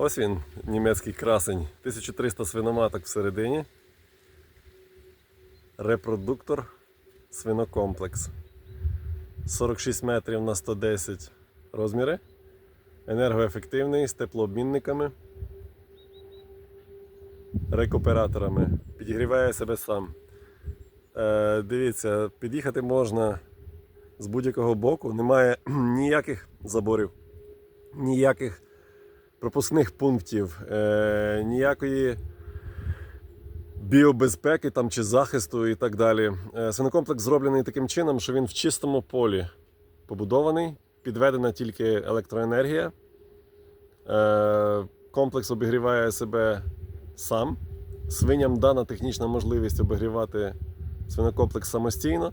Ось він, німецький красень. 1300 свиноматок всередині. Репродуктор свинокомплекс. 46 метрів на 110 розміри. Енергоефективний з теплообмінниками. Рекуператорами. Підігріває себе сам. Е, дивіться, під'їхати можна з будь-якого боку. Немає ніяких заборів, ніяких пропускних пунктів, е, ніякої біобезпеки там, чи захисту і так далі. Е, свинокомплекс зроблений таким чином, що він в чистому полі побудований, підведена тільки електроенергія. Е, комплекс обігріває себе сам. Свиням дана технічна можливість обігрівати свинокомплекс самостійно.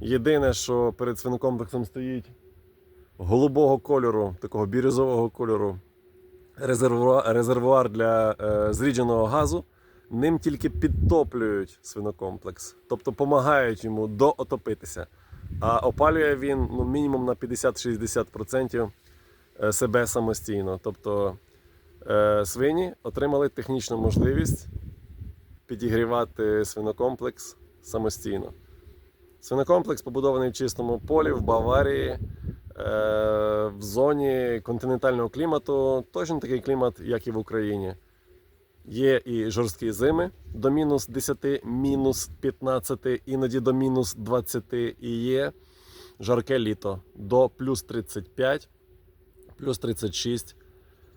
Єдине, що перед свинокомплексом стоїть голубого кольору, такого бірюзового кольору резервуар, резервуар для е, зрідженого газу. Ним тільки підтоплюють свинокомплекс, тобто допомагають йому доотопитися. А опалює він ну, мінімум на 50-60% е, себе самостійно. Тобто е, свині отримали технічну можливість підігрівати свинокомплекс самостійно. Свинокомплекс побудований в чистому полі в Баварії, в зоні континентального клімату, точно такий клімат, як і в Україні. Є і жорсткі зими до мінус 10, мінус 15, іноді до мінус 20, і є жарке літо до плюс 35, плюс 36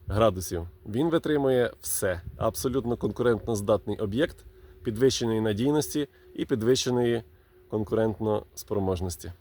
градусів. Він витримує все. Абсолютно конкурентно здатний об'єкт підвищеної надійності і підвищеної конкурентно спроможності.